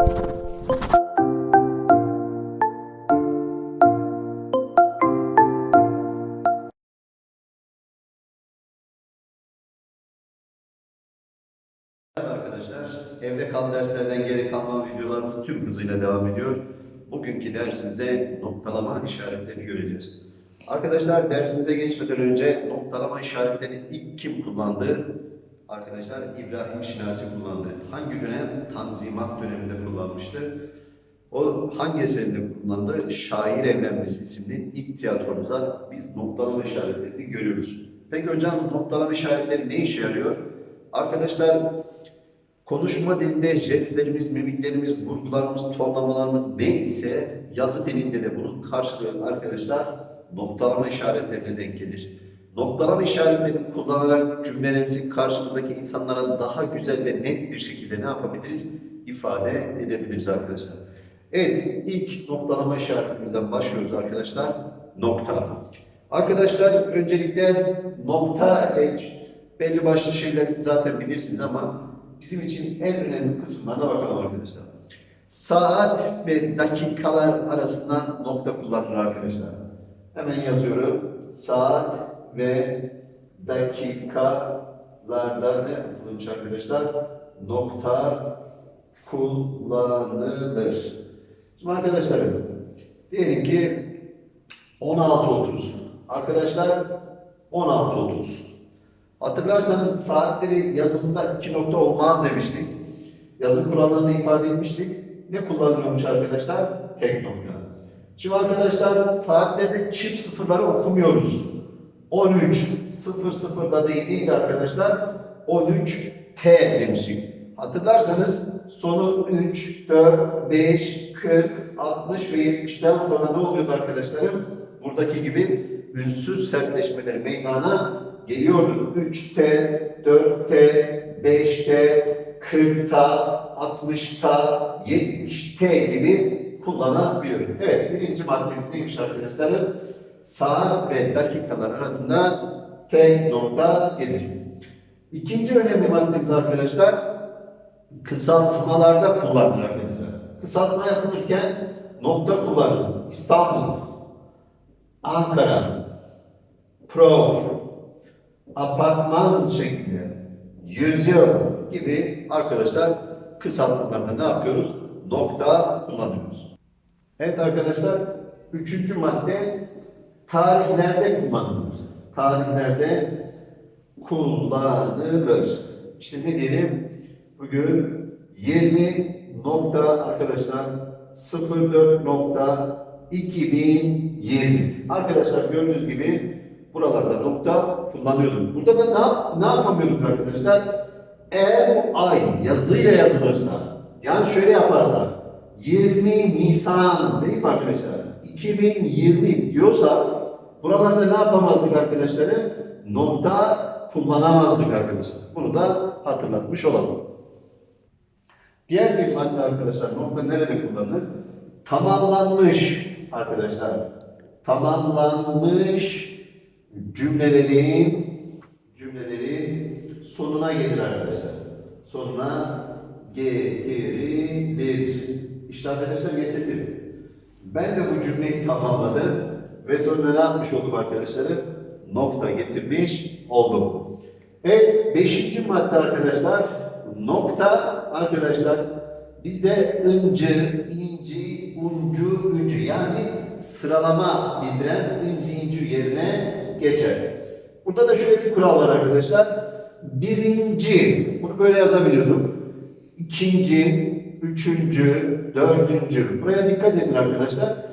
Arkadaşlar, evde kal derslerden geri kalma videolarımız tüm hızıyla devam ediyor. Bugünkü dersimize noktalama işaretlerini göreceğiz. Arkadaşlar dersimize geçmeden önce noktalama işaretlerini ilk kim kullandı? Arkadaşlar İbrahim Şinasi kullandı. Hangi dönem? Tanzimat döneminde kullanmıştı. O hangi eserinde kullandı? Şair Evlenmesi isimli ilk tiyatromuza biz noktalama işaretlerini görüyoruz. Peki hocam noktalama işaretleri ne işe yarıyor? Arkadaşlar Konuşma dilinde jestlerimiz, mimiklerimiz, vurgularımız, tonlamalarımız ne ise yazı dilinde de bunun karşılığı arkadaşlar noktalama işaretlerine denk gelir. Noktalama işaretlerini kullanarak cümlelerimizi karşımızdaki insanlara daha güzel ve net bir şekilde ne yapabiliriz? İfade edebiliriz arkadaşlar. Evet, ilk noktalama işaretimizden başlıyoruz arkadaşlar. Nokta. Arkadaşlar öncelikle nokta ile belli başlı şeyleri zaten bilirsiniz ama bizim için en önemli kısımlarına bakalım arkadaşlar. Saat ve dakikalar arasında nokta kullanılır arkadaşlar. Hemen yazıyorum. Saat ve dakikalarda ne yapılmış arkadaşlar? Nokta kullanılır. Şimdi arkadaşlar diyelim ki 16.30. Arkadaşlar 16.30. Hatırlarsanız saatleri yazımında iki nokta olmaz demiştik. Yazım kurallarında ifade etmiştik. Ne kullanılıyormuş arkadaşlar? Tek nokta. Şimdi arkadaşlar saatlerde çift sıfırları okumuyoruz. 13 00'da değil neydi arkadaşlar? 13 T demiştik. Hatırlarsanız sonu 3, 4, 5, 40, 60 ve 70'ten sonra ne oluyordu arkadaşlarım? Buradaki gibi ünsüz sertleşmeleri meydana geliyordu. 3T, 4T, 5T, 40'ta, 60'ta, 70T gibi kullanabiliyor. Evet, birinci maddemiz neymiş arkadaşlarım? Saat ve dakikalar arasında tek nokta gelir. İkinci önemli maddemiz arkadaşlar, kısaltmalarda kullanılır arkadaşlar. Kısaltma yapılırken nokta kullanılır. İstanbul, Ankara, Prof, apartman şeklinde, yüzyıl gibi arkadaşlar kısaltmalarda ne yapıyoruz? Nokta kullanıyoruz. Evet arkadaşlar, üçüncü madde tarihlerde kullanılır. Tarihlerde kullanılır. İşte ne diyelim? Bugün 20 nokta arkadaşlar 04 nokta 2020. Arkadaşlar gördüğünüz gibi buralarda nokta kullanıyorduk. Burada da ne, ne yapamıyorduk arkadaşlar? Eğer bu ay yazıyla yazılırsa, yani şöyle yaparsak, 20 Nisan değil mi arkadaşlar? 2020 diyorsa buralarda ne yapamazdık arkadaşlarım? Nokta kullanamazdık arkadaşlar. Bunu da hatırlatmış olalım. Diğer bir madde arkadaşlar nokta nerede kullanılır? Tamamlanmış arkadaşlar. Tamamlanmış cümlelerin cümlelerin sonuna gelir arkadaşlar. Sonuna getirilir. İşte arkadaşlar getirdim. Ben de bu cümleyi tamamladım ve sonra ne yapmış oldum arkadaşlarım? Nokta getirmiş oldum. Evet, beşinci madde arkadaşlar. Nokta arkadaşlar bize ıncı, inci, uncu, üncü yani sıralama bildiren ıncı, incu yerine geçer. Burada da şöyle bir kural var arkadaşlar. Birinci, bunu böyle yazabiliyorduk. İkinci, üçüncü, dördüncü. Buraya dikkat edin arkadaşlar.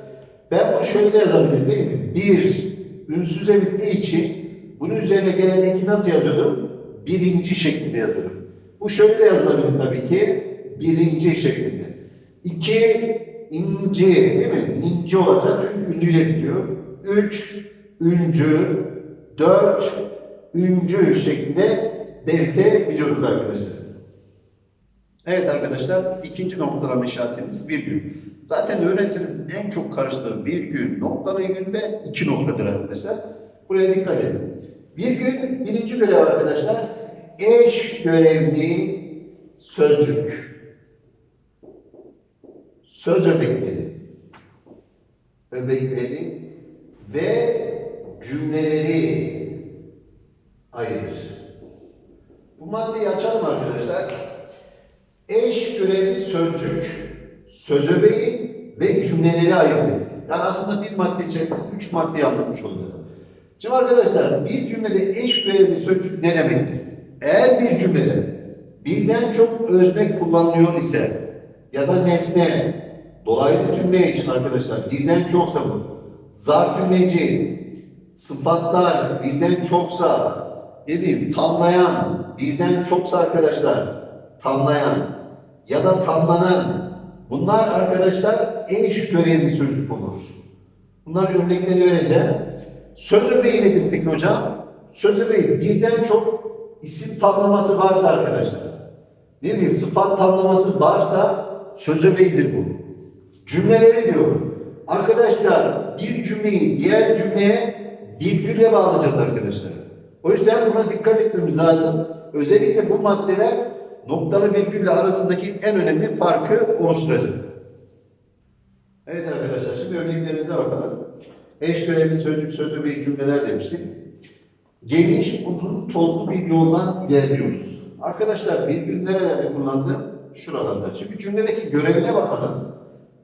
Ben bunu şöyle yazabilirim değil mi? Bir, ünsüze bittiği için bunun üzerine gelen eki nasıl yazıyordum? Birinci şeklinde yazıyordum. Bu şöyle de yazılabilir tabii ki. Birinci şeklinde. İki, inci değil mi? Ninci olacak çünkü ünlüyle bitiyor. Üç, üncü. Dört, üncü şeklinde belirtebiliyorduk arkadaşlar. Evet arkadaşlar, ikinci noktalama işaretimiz virgül. Zaten öğrencilerimizin en çok karıştığı virgül, noktalı ve iki noktadır arkadaşlar. Buraya dikkat edin. Virgül, birinci görev arkadaşlar, eş görevli sözcük. söz öbekleri, öbekleri ve cümleleri ayırır. Bu maddeyi açalım arkadaşlar. Eş görevli sözcük, söz ve cümleleri ayırır. Yani aslında bir madde içerisinde üç madde anlatmış olacağız. Şimdi arkadaşlar bir cümlede eş görevli sözcük ne demektir? Eğer bir cümlede birden çok özne kullanılıyor ise ya da nesne, dolaylı tümle için arkadaşlar birden çoksa bu, zarf tümleci, sıfatlar birden çoksa, ne bileyim tamlayan, birden çoksa arkadaşlar, tamlayan ya da tamlanan, bunlar arkadaşlar eş görevli sözcük olur. Bunlar örnekleri vereceğim. Söz öbeği nedir peki hocam? Söz öbeği birden çok isim tamlaması varsa arkadaşlar, ne bileyim sıfat tamlaması varsa söz öbeğidir bu. Cümleleri diyor. Arkadaşlar bir cümleyi diğer cümleye virgülle bağlayacağız arkadaşlar. O yüzden buna dikkat etmemiz lazım. Özellikle bu maddeler noktalı virgülle arasındaki en önemli farkı oluşturacak. Evet arkadaşlar şimdi örneklerimize bakalım. Eş görevli sözcük, söz öbeği cümleler demiştik. Geniş, uzun, tozlu bir yoldan ilerliyoruz. Arkadaşlar virgül nerelerde kullandım? Şuralarda. Şimdi cümledeki görevine bakalım.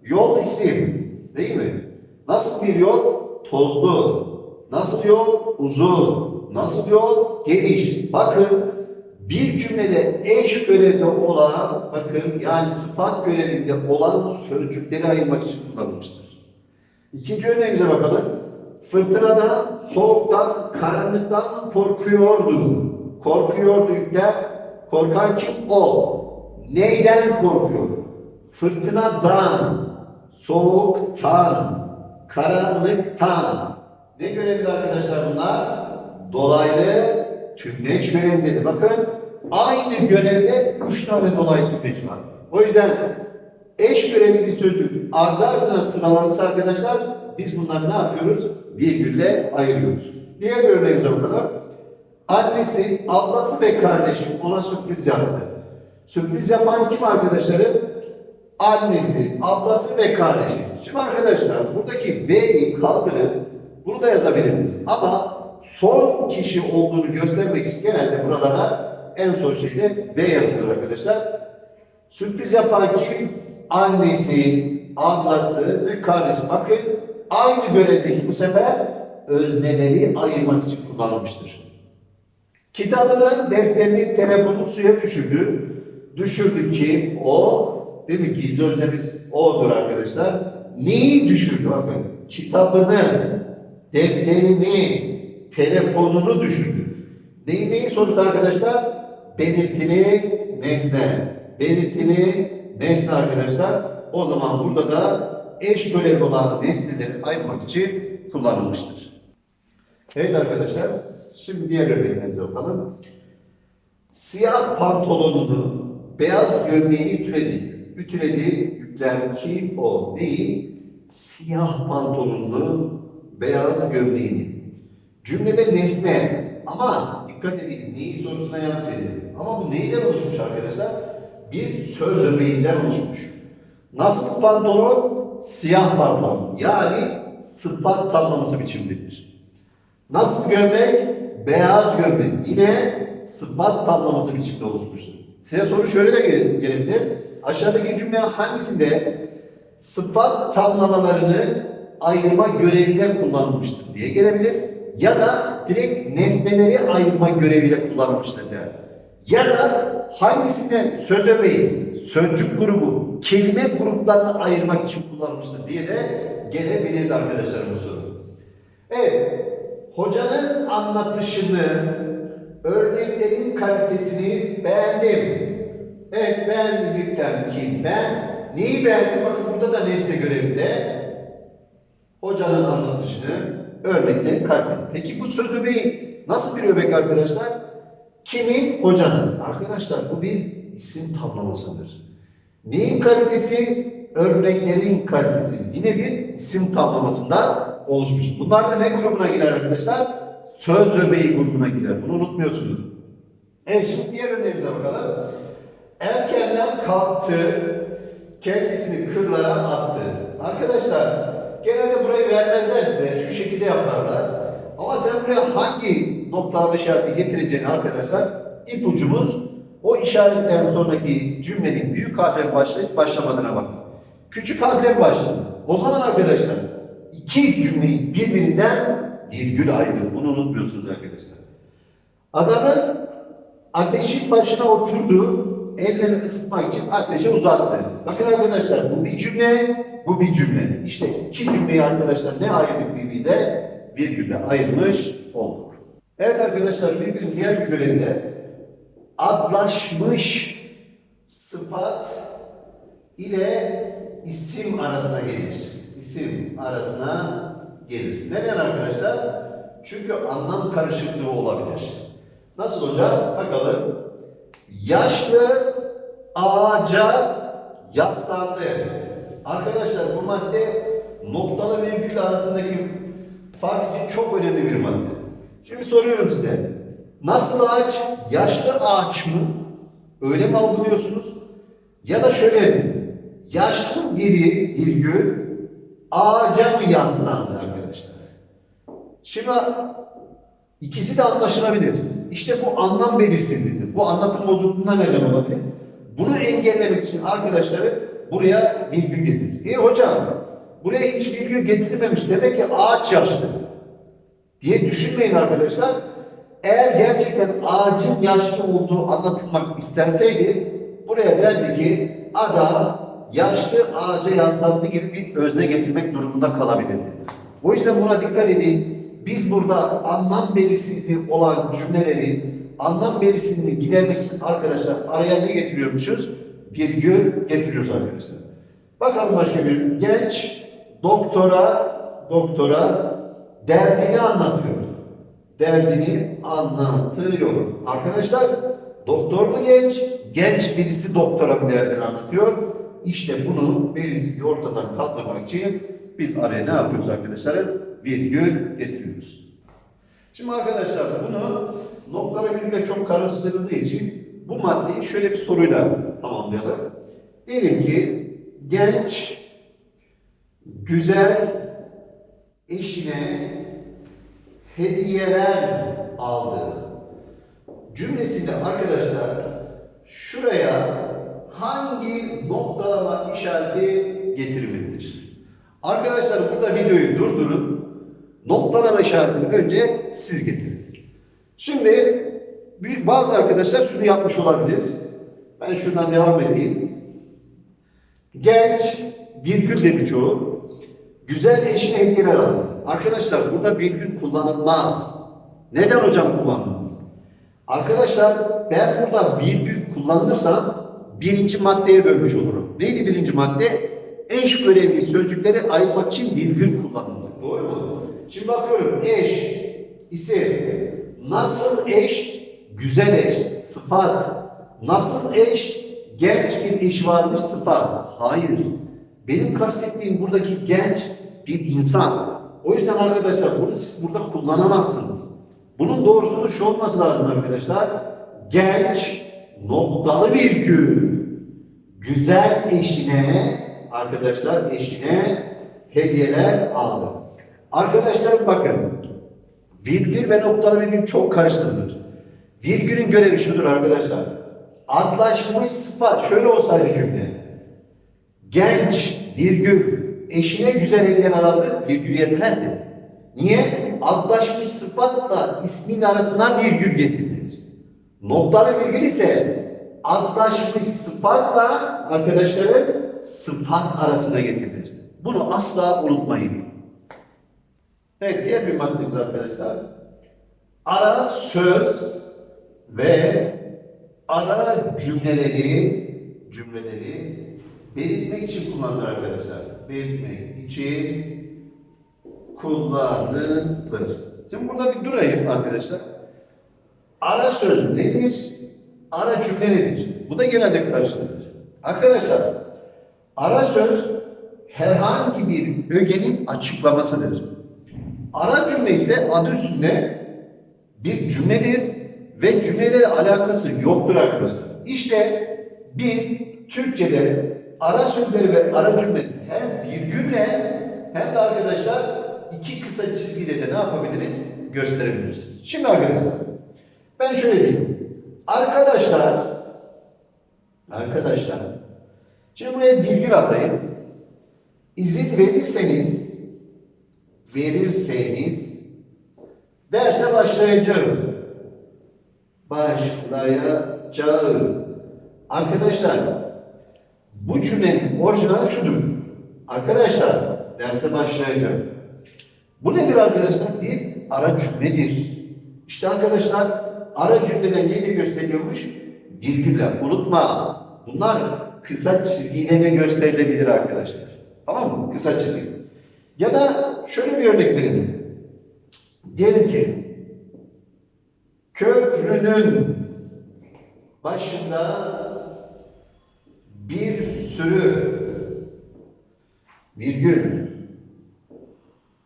Yol isim, değil mi? Nasıl bir yol? Tozlu. Nasıl yol? Uzun. Nasıl yol? Geniş. Bakın bir cümlede eş görevli olan, bakın yani sıfat görevinde olan sözcükleri ayırmak için kullanılmıştır. İkinci örneğimize bakalım. Fırtınadan, soğuktan, karanlıktan korkuyordu. Korkuyordu yükler. Korkan kim? O. Neyden korkuyor? Fırtınadan, soğuktan, karanlıktan. Ne görevli arkadaşlar bunlar? Dolaylı tümleç görevlidir. Bakın aynı görevde üç tane dolaylı tümleç var. O yüzden eş görevli bir sözcük ardı ardına sıralanırsa arkadaşlar biz bunları ne yapıyoruz? Virgülle ayırıyoruz. Diğer örneğimize bakalım. Annesi, ablası ve kardeşim ona sürpriz yaptı. Sürpriz yapan kim arkadaşları? Annesi, ablası ve kardeşi. Şimdi arkadaşlar buradaki V'yi kaldırıp bunu da yazabiliriz. Ama son kişi olduğunu göstermek için genelde buralara en son şeyde V yazılır arkadaşlar. Sürpriz yapan kim? Annesi, ablası ve kardeşi. Bakın aynı görevdeki bu sefer özneleri ayırmak için kullanılmıştır. Kitabının, defterini, telefonu suya düşürdü. Düşürdü ki o, değil mi? Gizli öznemiz o'dur arkadaşlar. Neyi düşürdü? Bakın kitabını, defterini, telefonunu düşürdü. Neyi neyi sorusu arkadaşlar? Belirtili nesne. Belirtili nesne arkadaşlar. O zaman burada da eş görevli olan nesneleri ayırmak için kullanılmıştır. Evet arkadaşlar, şimdi diğer örneklerimize bakalım. Siyah pantolonunu, beyaz gömleğini ütüledi. Ütüledi, yüklen ki o. Neyi? Siyah pantolonunu, beyaz gömleğini. Cümlede nesne ama dikkat edin neyi sorusuna yanıt verir. Ama bu neyden oluşmuş arkadaşlar? Bir söz öbeğinden oluşmuş. Nasıl pantolon? Siyah pantolon. Yani sıfat tamlaması biçimidir. Nasıl gömlek? Beyaz gömlek. Yine sıfat tamlaması biçimde oluşmuştur. Size soru şöyle de gele- gelebilir. Aşağıdaki cümle hangisinde sıfat tamlamalarını ayırma görevine kullanılmıştır diye gelebilir. Ya da direkt nesneleri ayırma göreviyle kullanılmıştır der. Ya da hangisinde söz öbeği, sözcük grubu, kelime gruplarını ayırmak için kullanılmıştır diye de gelebilirdi arkadaşlar bu soru. Evet, hocanın anlatışını, örneklerin kalitesini beğendim. Evet, beğendim yüklem ki ben neyi beğendim? Bakın burada da nesne görevinde hocanın anlatışını, örneklerin kalitesini. Peki bu söz öbeği nasıl bir öbek arkadaşlar? Kimin? Hocanın. Arkadaşlar bu bir isim tamlamasıdır. Neyin kalitesi? Örneklerin kalitesi. Yine bir isim tamlamasından oluşmuş. Bunlar da ne grubuna girer arkadaşlar? Söz öbeği grubuna girer. Bunu unutmuyorsunuz. Evet şimdi diğer örneğimize bakalım. Erkenden kalktı. kendisini kırlara attı. Arkadaşlar genelde burayı vermezler size. Şu şekilde yaparlar. Ama sen buraya hangi noktalama işareti getireceğini arkadaşlar ipucumuz o işaretten sonraki cümlenin büyük harfle başlayıp başlamadığına bak. Küçük harfle başladı. O zaman arkadaşlar iki cümleyi birbirinden virgül ayırır. Bunu unutmuyorsunuz arkadaşlar. Adamın ateşin başına oturdu, ellerini ısıtmak için ateşe uzattı. Bakın arkadaşlar bu bir cümle, bu bir cümle. İşte iki cümleyi arkadaşlar ne ayırdık birbiriyle? Virgülle ayırmış olduk. Evet arkadaşlar virgülün diğer bir görevi de adlaşmış sıfat ile isim arasına gelir. İsim arasına gelir. Neden arkadaşlar? Çünkü anlam karışıklığı olabilir. Nasıl hocam? Bakalım. Yaşlı ağaca yaslandı. Arkadaşlar bu madde noktalı virgül arasındaki fark için çok önemli bir madde. Şimdi soruyorum size. Nasıl ağaç? Yaşlı ağaç mı? Öyle mi algılıyorsunuz? Ya da şöyle mi? Yaşlı biri virgül ağaca mı yaslandı arkadaşlar? Şimdi ikisi de anlaşılabilir. İşte bu anlam belirsizliğidir. Bu anlatım bozukluğuna neden olabilir. Bunu engellemek için arkadaşları buraya virgül getirdi. E hocam buraya hiç virgül getirmemiş. Demek ki ağaç yaşlı diye düşünmeyin arkadaşlar. Eğer gerçekten ağacın yaşlı olduğu anlatılmak istenseydi buraya derdi ki adam yaşlı ağaca yaslandı gibi bir özne getirmek durumunda kalabilirdi. O yüzden buna dikkat edin. Biz burada anlam belirsizliği olan cümleleri anlam belirsizliğini gidermek için arkadaşlar araya ne getiriyormuşuz? Virgül getiriyoruz arkadaşlar. Bakalım başka bir genç doktora doktora derdini anlatıyor. Derdini anlatıyor. Arkadaşlar doktor mu genç? Genç birisi doktora mı derdini anlatıyor? İşte bunu belirsizliği ortadan kaldırmak için biz araya ne yapıyoruz arkadaşlar? Virgül getiriyoruz. Şimdi arkadaşlar bunu noktalara virgülle çok karıştırıldığı için bu maddeyi şöyle bir soruyla tamamlayalım. Diyelim ki genç, güzel eşine hediyeler aldı. Cümlesinde arkadaşlar şuraya hangi noktalama işareti getirilmelidir? Arkadaşlar burada videoyu durdurun. Noktalama işaretini önce siz getirin. Şimdi bir- bazı arkadaşlar şunu yapmış olabilir. Ben şuradan devam edeyim. Genç, virgül dedi çoğu. Güzel eşine hediyeler aldı. Arkadaşlar burada virgül kullanılmaz. Neden hocam kullanılmaz? Arkadaşlar ben burada virgül kullanırsam birinci maddeye bölmüş olurum. Neydi birinci madde? Eş görevli sözcükleri ayırmak için virgül kullanılır. Şimdi bakıyorum eş, isim, nasıl eş, güzel eş, sıfat, nasıl eş, genç bir eş varmış sıfat. Hayır. Benim kastettiğim buradaki genç bir insan. O yüzden arkadaşlar bunu siz burada kullanamazsınız. Bunun doğrusu şu olması lazım arkadaşlar. Genç noktalı virgül güzel eşine arkadaşlar eşine hediyeler aldı. Arkadaşlar bakın virgül ve noktalı virgül çok karıştırılır. Virgülün görevi şudur arkadaşlar. Adlaşmış sıfat şöyle olsaydı cümle. Genç virgül eşine güzel hediyeler aldı virgül yeterdi. Niye? Adlaşmış sıfatla ismin arasına virgül getirilir. Noktalı virgül ise adlaşmış sıfatla arkadaşlarım sıfat arasına getirilir. Bunu asla unutmayın. Evet diğer bir maddemiz arkadaşlar. Ara söz ve ara cümleleri cümleleri belirtmek için kullanılır arkadaşlar. Belirtmek için kullanılır. Şimdi burada bir durayım arkadaşlar. Ara söz nedir? Ara cümle nedir? Bu da genelde karıştırılır. Arkadaşlar, ara söz herhangi bir ögenin açıklamasıdır. Ara cümle ise adı üstünde bir cümledir ve cümleyle alakası yoktur arkadaşlar. İşte biz Türkçe'de ara sözleri ve ara cümle hem virgülle hem de arkadaşlar iki kısa çizgiyle de ne yapabiliriz? Gösterebiliriz. Şimdi arkadaşlar ben şöyle diyeyim. Arkadaşlar arkadaşlar şimdi buraya virgül atayım. İzin verirseniz verirseniz derse başlayacağım. Başlayacağım. Arkadaşlar bu cümlenin orijinali şudur. Arkadaşlar derse başlayacağım. Bu nedir arkadaşlar? Bir ara cümledir. İşte arkadaşlar ara cümlede neyle gösteriyormuş? Virgülle. Unutma. Bunlar kısa çizgiyle gösterilebilir arkadaşlar. Tamam mı? Kısa çizgi. Ya da şöyle bir örnek verelim. Diyelim ki köprünün başında bir sürü virgül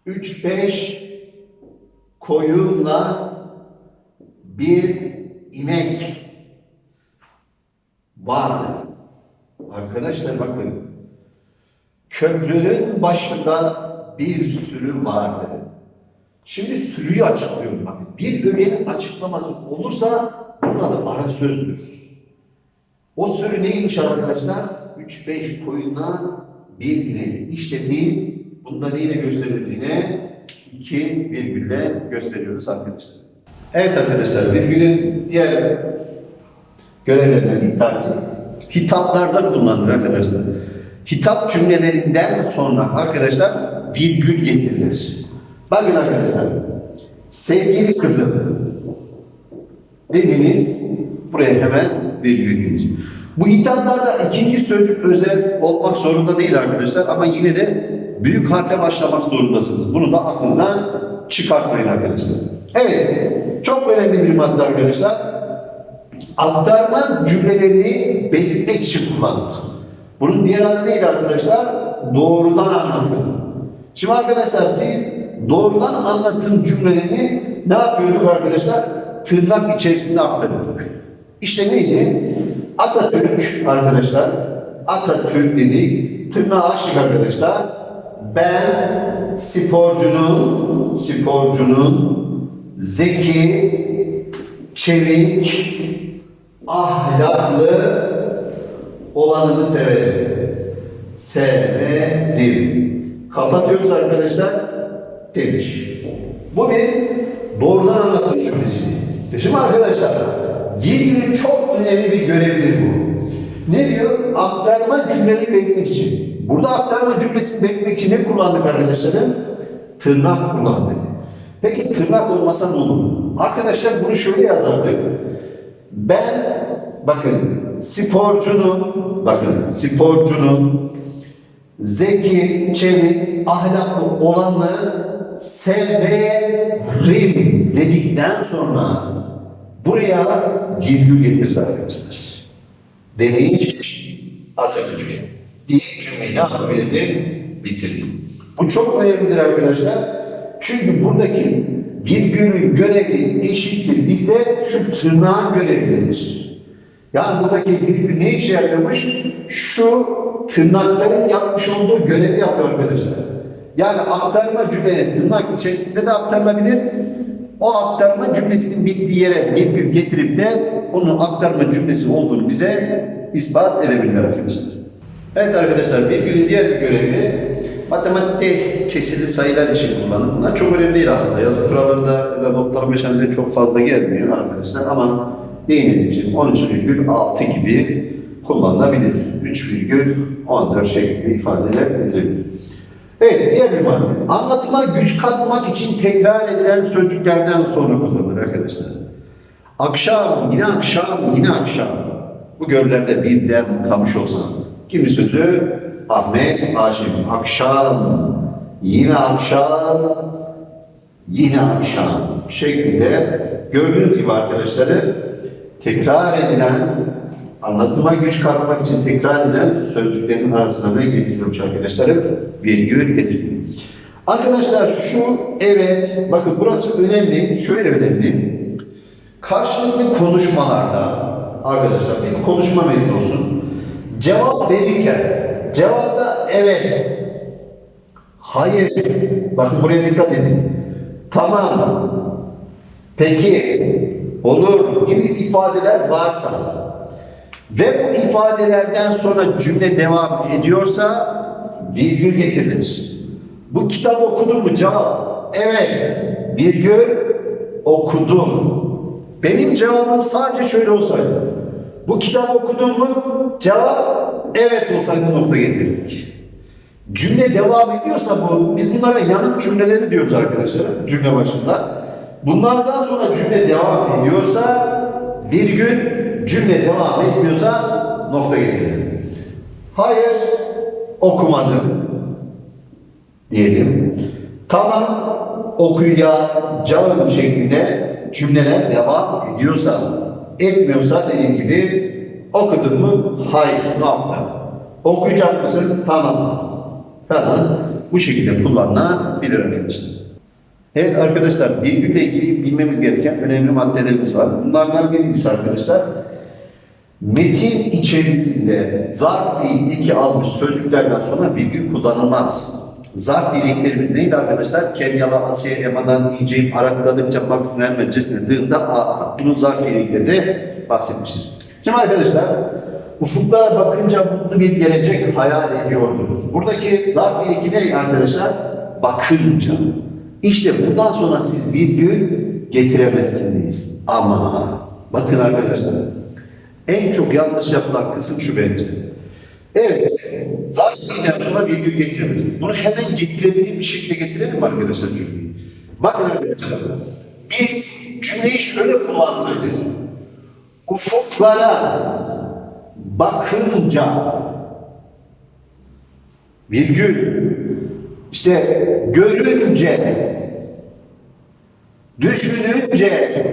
3-5 koyunla bir inek vardı. Arkadaşlar bakın. Köprünün başında bir sürü vardı. Şimdi sürüyü açıklıyorum. Bakın. Bir ögenin açıklaması olursa bunun adı ara sözdür. O sürü neymiş arkadaşlar? 3-5 koyunla bir inek. İşte biz bunda neyle gösteriyoruz yine? İki virgülle gösteriyoruz arkadaşlar. Evet arkadaşlar virgülün diğer görevlerinden bir tanesi hitaplarda kullanılır arkadaşlar. Hitap cümlelerinden sonra arkadaşlar virgül getirilir. Bakın arkadaşlar sevgili kızım dediniz buraya hemen virgül gelir. Bu hitaplarda ikinci sözcük özel olmak zorunda değil arkadaşlar ama yine de büyük harfle başlamak zorundasınız. Bunu da aklınızdan çıkartmayın arkadaşlar. Evet, çok önemli bir madde arkadaşlar. Aktarma cümlelerini belirtmek için kullanılır. Bunun diğer adı neydi arkadaşlar? Doğrudan anlatın. Şimdi arkadaşlar siz doğrudan anlatın cümlelerini ne yapıyorduk arkadaşlar? Tırnak içerisinde aktarıyorduk. İşte neydi? Atatürk arkadaşlar. Atatürk dedik. Tırnağı açtık arkadaşlar. Ben sporcunun sporcunun zeki, çevik, ahlaklı olanını severim. Severim. Kapatıyoruz arkadaşlar. Demiş. Bu bir doğrudan anlatım cümlesiydi. Şimdi arkadaşlar virgülün çok önemli bir görevidir bu. Ne diyor? Aktarma cümleleri belirtmek için. Burada aktarma cümlesini belirtmek için ne kullandık arkadaşlarım? Tırnak kullandık. Peki tırnak olmasa ne olur? Arkadaşlar bunu şöyle yazardık. Ben bakın sporcunun bakın sporcunun zeki, çevik, ahlaklı olanı severim dedikten sonra buraya virgül getiririz arkadaşlar. Demiş Atatürk. İyi cümleyi ne yapabildim? Bitirdim. Bu çok önemlidir arkadaşlar. Çünkü buradaki virgülün görevi eşittir. Bizde şu tırnağın görevindedir. Yani buradaki virgül ne işe yarıyormuş? Şu tırnakların yapmış olduğu görevi yapıyor arkadaşlar. Yani aktarma cümle tırnak içerisinde de aktarılabilir. O aktarma cümlesinin bittiği yere virgül getirip de onun aktarma cümlesi olduğunu bize ispat edebilirler arkadaşlar. Evet arkadaşlar virgülün diğer bir görevi matematikte kesirli sayılar için kullanılır. Bunlar çok önemli değil aslında. Yazı kurallarında ya da notlar meşalinde çok fazla gelmiyor arkadaşlar ama değinelim için 13,6 gibi kullanılabilir. 3,14 şeklinde ifadeler edilebilir. Evet, diğer bir madde. Anlatıma güç katmak için tekrar edilen sözcüklerden sonra kullanılır arkadaşlar. Akşam, yine akşam, yine akşam. Bu göllerde bir dem kamış olsa. Kimi sözü? Ahmet Haşim. Akşam, yine akşam, yine akşam şeklinde gördüğünüz gibi arkadaşları tekrar edilen anlatıma güç katmak için tekrar edilen sözcüklerin arasına ne getiriyormuş arkadaşlarım? Virgül getiriyor. Arkadaşlar şu evet bakın burası önemli. Şöyle önemli. Karşılıklı konuşmalarda arkadaşlar bir konuşma metni olsun. Cevap verirken Cevap da evet. Hayır. Bakın buraya dikkat edin. Tamam. Peki. Olur gibi ifadeler varsa ve bu ifadelerden sonra cümle devam ediyorsa virgül getirilir. Bu kitabı okudun mu? Cevap. Evet. Virgül okudum. Benim cevabım sadece şöyle olsaydı. Bu kitabı okudun mu? Cevap evet olsaydı nokta getirdik. Cümle devam ediyorsa bu, biz bunlara yanıt cümleleri diyoruz arkadaşlar cümle başında. Bunlardan sonra cümle devam ediyorsa virgül, cümle devam etmiyorsa nokta getirelim. Hayır, okumadım diyelim. Tamam, okuyacağım şeklinde cümleler devam ediyorsa, etmiyorsa dediğim gibi okudun mu? Hayır, nokta. Okuyacak mısın? Tamam. Falan bu şekilde kullanılabilir arkadaşlar. Evet arkadaşlar virgülle ilgili bilmemiz gereken önemli maddelerimiz var. Bunlardan birincisi arkadaşlar metin içerisinde zarf fiil eki almış sözcüklerden sonra virgül kullanılmaz. Zarf fiilliklerimiz neydi arkadaşlar? Kenyalı, Asiye, Emadan, İnceyim, Arakladıkça, Max, Nermecesine, Dığında, A, Bunun zarf fiillikleri de bahsetmiştir. Şimdi arkadaşlar ufuklara bakınca mutlu bir gelecek hayal ediyordunuz. Buradaki zarf fiiliki ne arkadaşlar? Bakınca. İşte bundan sonra siz virgül getiremezsiniz. Ama bakın arkadaşlar en çok yanlış yapılan kısım şu bence. Evet, fiilden sonra virgül getiremez. Bunu hemen getirebilir bir şekilde getirelim arkadaşlar cümleyi? Bakın arkadaşlar, biz cümleyi şöyle kullansaydık. Ufuklara bakınca virgül işte görünce düşününce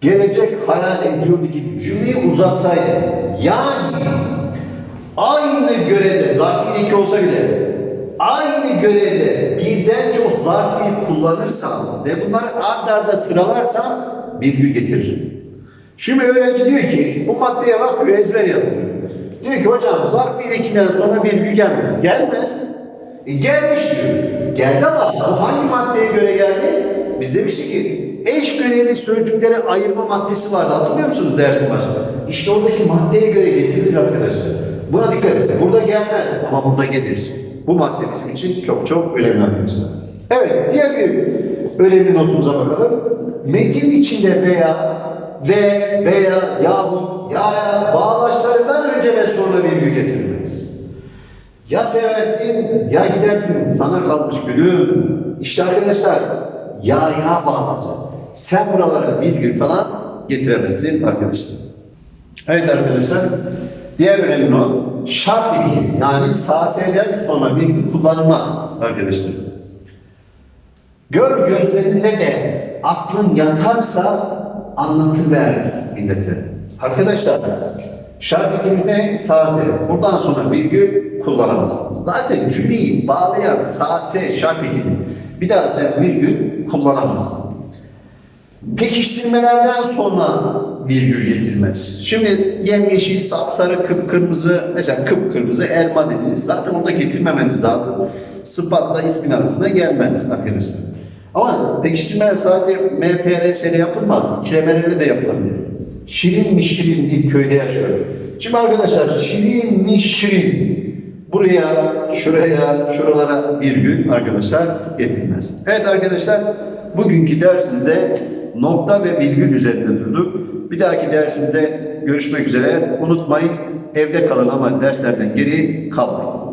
gelecek hayal ediyordu gibi cümleyi uzatsaydı yani aynı görevde zarf iki olsa bile aynı görevde birden çok zarf fiil kullanırsam ve bunları ard arda sıralarsam virgül getiririm. Şimdi öğrenci diyor ki bu maddeye bakıyor ezber yapıyor. Diyor ki hocam zarf fiil ekinden sonra virgül gelmez. Gelmez. E, gelmiş diyor. Geldi ama bu hangi maddeye göre geldi? Biz demiştik ki eş görevli sözcükleri ayırma maddesi vardı. Hatırlıyor musunuz dersin başında? İşte oradaki maddeye göre getirilir arkadaşlar. Buna dikkat edin. Burada gelmez ama burada gelir. Bu madde bizim için çok çok önemli arkadaşlar. Evet, diğer bir önemli notumuza bakalım. Metin içinde veya ve veya yahut ya bağlaçlarından önce ve sonra virgül getirilmez. Ya seversin ya gidersin sana kalmış gülüm. İşte arkadaşlar ya ya bağlayacak. Sen buralara virgül falan getiremezsin arkadaşlar. Evet arkadaşlar. Diğer önemli not şart eki yani saseden sonra virgül kullanılmaz arkadaşlar. Gör gözlerine de aklın yatarsa anlatıver millete. Arkadaşlar şart ekimizde sase. Buradan sonra virgül kullanamazsınız. Zaten cümleyi bağlayan sase ekimi. Bir daha sen virgül kullanamazsın. Pekiştirmelerden sonra virgül getirilmez. Şimdi yemyeşil, sapsarı, kıpkırmızı, mesela kıpkırmızı elma dediniz. Zaten onu da getirmemeniz lazım. Sıfatla ismin arasında gelmez arkadaşlar. Ama pekiştirmeler sadece MPRS'de yapılmaz. Kremereli de yapılabilir. Şirin mi şirin bir köyde yaşıyor. Şimdi arkadaşlar şirin mi şirin buraya, şuraya, şuralara virgül arkadaşlar getirmez. Evet arkadaşlar bugünkü dersimizde nokta ve virgül üzerinde durduk. Bir dahaki dersimize görüşmek üzere. Unutmayın evde kalın ama derslerden geri kalmayın.